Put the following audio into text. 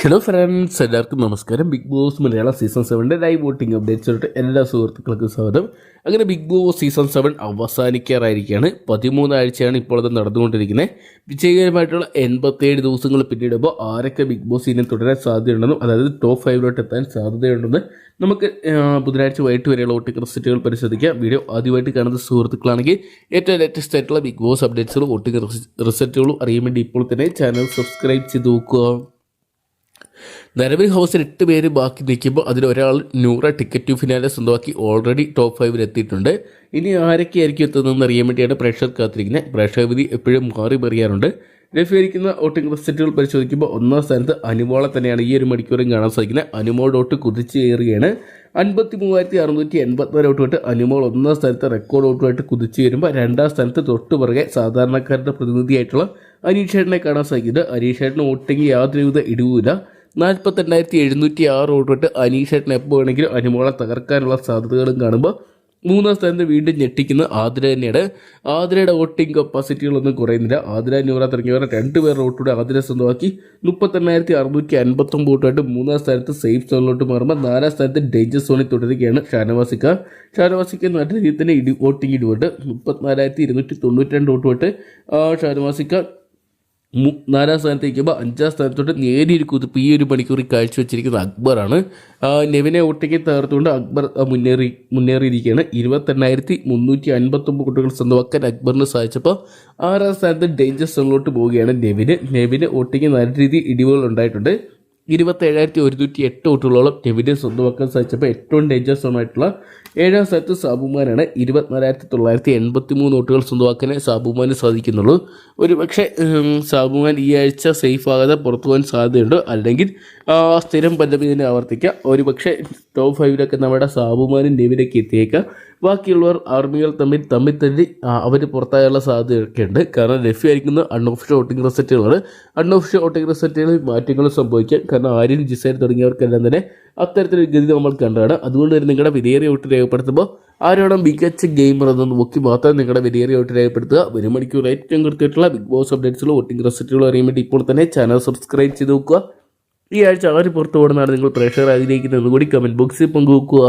Hello friends എല്ലാവർക്കും നമസ്കാരം. Big boss Malayalam season സെവന്റെ ലൈവ് വോട്ടിംഗ് അപ്ഡേറ്റ്സ് ആയിട്ട് എല്ലാ സുഹൃത്തുക്കൾക്കും സ്വാഗതം. അങ്ങനെ ബിഗ് ബോസ് സീസൺ സെവൻ അവസാനിക്കാറായിരിക്കുകയാണ്. പതിമൂന്നാഴ്ചയാണ് ഇപ്പോൾ അത് നടന്നുകൊണ്ടിരിക്കുന്നത്. വിജയകരമായിട്ടുള്ള എൺപത്തേഴ് ദിവസങ്ങൾ പിന്നിടുമ്പോൾ ആരൊക്കെ ബിഗ് ബോസ് ഇനി തുടരാൻ സാധ്യതയുണ്ടെന്നും അതായത് ടോപ്പ് ഫൈവിലോട്ട് എത്താൻ സാധ്യതയുണ്ടെന്ന് നമുക്ക് ബുധനാഴ്ച വൈകിട്ട് വരെയുള്ള വോട്ടിംഗ് റിസൾട്ടുകൾ പരിശോധിക്കാം. വീഡിയോ ആദ്യമായിട്ട് കാണുന്ന സുഹൃത്തുക്കളാണെങ്കിൽ ഏറ്റവും ലേറ്റസ്റ്റ് ആയിട്ടുള്ള ബിഗ് ബോസ് അപ്ഡേറ്റ്സുകളും വോട്ടിംഗ് റിസൾട്ടുകളും അറിയാൻ വേണ്ടി ഇപ്പോൾ തന്നെ ചാനൽ സബ്സ്ക്രൈബ് ചെയ്ത് നോക്കുക. നിലവിൽ ഹൗസിൽ എട്ട് പേര് ബാക്കി നിൽക്കുമ്പോൾ അതിൽ ഒരാൾ നൂറ ടിക്കറ്റ് ടു ഫിനാലെ സ്വന്തമാക്കി ഓൾറെഡി ടോപ്പ് ഫൈവിൽ എത്തിയിട്ടുണ്ട്. ഇനി ആരൊക്കെ ആരൊക്കെയായിരിക്കും എത്തുന്നതെന്ന് അറിയാൻ വേണ്ടിയാണ് പ്രേക്ഷകർ കാത്തിരിക്കുന്നത്. പ്രേക്ഷക വിധി എപ്പോഴും മാറി പറയാറുണ്ട് ലഭ്യമായിരിക്കുന്ന വോട്ടിംഗ് റിസൾട്ടുകൾ പരിശോധിക്കുമ്പോൾ ഒന്നാം സ്ഥാനത്ത് അനുമോളെ തന്നെയാണ് ഈ ഒരു മണിക്കൂറും കാണാൻ സാധിക്കുന്നത്. അനുമോൾ വോട്ട് കുതിച്ച് കയറുകയാണ് അൻപത്തി മൂവായിരത്തി അറുന്നൂറ്റി എൺപത്തിനാല് വോട്ട് തൊട്ട് അനുമോൾ ഒന്നാം സ്ഥാനത്ത് റെക്കോർഡ് വോട്ടുമായിട്ട് കുതിച്ച് വരുമ്പോൾ രണ്ടാം സ്ഥാനത്ത് തൊട്ട് പുറകെ സാധാരണക്കാരുടെ പ്രതിനിധിയായിട്ടുള്ള അനീഷേട്ടനെ കാണാൻ സാധിക്കുന്നത്. അനീഷേട്ടന് വോട്ടിംഗ് യാതൊരുവിധ ഇടിവുമില്ല. നാൽപ്പത്തെണ്ണായിരത്തി എഴുന്നൂറ്റി ആറ് വോട്ട് അനീഷേട്ടൻ എപ്പോൾ വേണമെങ്കിലും അനുമോളെ തകർക്കാനുള്ള സാധ്യതകളും കാണുമ്പോൾ മൂന്നാം സ്ഥാനത്ത് വീണ്ടും ഞെട്ടിക്കുന്ന ആതിര തന്നെയാണ്. ആതിരയുടെ വോട്ടിംഗ് കപ്പാസിറ്റികളൊന്നും കുറയുന്നില്ല. ആതിര ന്യൂറ തുടങ്ങിയവർ രണ്ടുപേരുടെ വോട്ടൂടെ ആതിര സ്വന്തമാക്കി. മുപ്പത്തെണ്ണായിരത്തി അറുന്നൂറ്റി അൻപത്തൊമ്പത് വോട്ടായിട്ട് മൂന്നാം സ്ഥാനത്ത് സേഫ് സോണിലോട്ട് മാറുമ്പോൾ നാലാം സ്ഥാനത്ത് ഡേഞ്ചർ സോണിൽ തുടരുകയാണ് ഷാനവാസിക്ക. ഷാനവാസിക്ക നല്ല രീതിയിൽ തന്നെ ഇടി വോട്ടിംഗ് ഇടിവോട്ട് മുപ്പത്തിനാലായിരത്തി ഇരുന്നൂറ്റി തൊണ്ണൂറ്റി രണ്ട് വോട്ട് ഷാനവാസിക്ക നാലാം സ്ഥാനത്ത് നിൽക്കുമ്പോൾ അഞ്ചാം സ്ഥാനത്തോട്ട് നേരിയൊരു കുതിപ്പ് ഈ ഒരു മണിക്കൂറിൽ കാഴ്ചവെച്ചിരിക്കുന്നത് അക്ബറാണ്. നെവിനെ ഒട്ടയ്ക്ക് തകർത്തുകൊണ്ട് അക്ബർ മുന്നേറി മുന്നേറിയിരിക്കുകയാണ്. ഇരുപത്തെണ്ണായിരത്തി മുന്നൂറ്റി അൻപത്തൊമ്പത് കുട്ടികൾ സ്വന്തമാക്കാൻ അക്ബറിന് സാധിച്ചപ്പോൾ ആറാം സ്ഥാനത്ത് ഡേഞ്ചർ സോണിലോട്ട് പോവുകയാണ് നെവിന്. നെവിന് ഒട്ടയ്ക്ക് നല്ല രീതിയിൽ ഇടിവുകൾ ഉണ്ടായിട്ടുണ്ട്. ഇരുപത്തേഴായിരത്തി ഒരുന്നൂറ്റി എട്ട് വോട്ടുകളോളം നെവിനെ സ്വന്തമാക്കാൻ സാധിച്ചപ്പോൾ ഏറ്റവും ഡേഞ്ചർ ആയിട്ടുള്ള ഏഴാം സ്ഥലത്ത് സാബുമാനാണ് ഇരുപത്തിനാലായിരത്തി തൊള്ളായിരത്തി എൺപത്തി മൂന്ന് വോട്ടുകൾ സ്വന്തമാക്കാനേ സാബുമാന് സാധിക്കുന്നുള്ളൂ. ഒരു പക്ഷേ സാബുമാൻ ഈ ആഴ്ച സേഫ് ആകാതെ പുറത്തു പോകാൻ സാധ്യതയുണ്ട്? അല്ലെങ്കിൽ സ്ഥിരം പല്ലവി തന്നെ ആവർത്തിക്കുക ഒരു പക്ഷേ ടോപ്പ് ഫൈവിലൊക്കെ നമ്മുടെ സാബുമാനും നെവിനൊക്കെ എത്തിയേക്കാം. ബാക്കിയുള്ളവർ ആർമികൾ തമ്മിൽ തമ്മിൽ തന്നെ അവർ പുറത്തായുള്ള സാധ്യതയൊക്കെ ഉണ്ട്. കാരണം ലഭ്യമായിരിക്കുന്ന അൺഒഫീഷ്യൽ വോട്ടിംഗ് റിസൾട്ടുകളാണ് അൺഒഫീഷ്യൽ വോട്ടിംഗ് റിസൾട്ടുകളിൽ മാറ്റങ്ങൾ സംഭവിക്കാം. കാരണം ആര്യൻ ജിസൈൻ തുടങ്ങിയവർക്കെല്ലാം തന്നെ അത്തരത്തിലൊരു ഗതി നമ്മൾ കണ്ടതാണ്. അതുകൊണ്ട് തന്നെ നിങ്ങളുടെ വിലയേറിയ വോട്ട് രേഖപ്പെടുത്തുമ്പോൾ ആരാണ് മികച്ച ഗെയിമർ എന്ന് നോക്കി മാത്രം നിങ്ങളുടെ വിലയേറിയ വോട്ട് രേഖപ്പെടുത്തുക. ഒരു മണിക്കൂർ ഏറ്റവും കൃത്യമായിട്ടുള്ള ബിഗ് ബോസ് അപ്ഡേറ്റ്സുകളും വോട്ടിംഗ് റിസൾട്ടുകളും അറിയാൻ വേണ്ടി ഇപ്പോൾ തന്നെ ചാനൽ സബ്സ്ക്രൈബ് ചെയ്ത് നോക്കുക. ഈ ആഴ്ച ആര് പുറത്തു പോകണമെന്നാണ് നിങ്ങൾ പ്രേക്ഷകർ ആഗ്രഹിക്കുന്നത് കൂടി കമന്റ് ബോക്സിൽ പങ്കുവെക്കുക.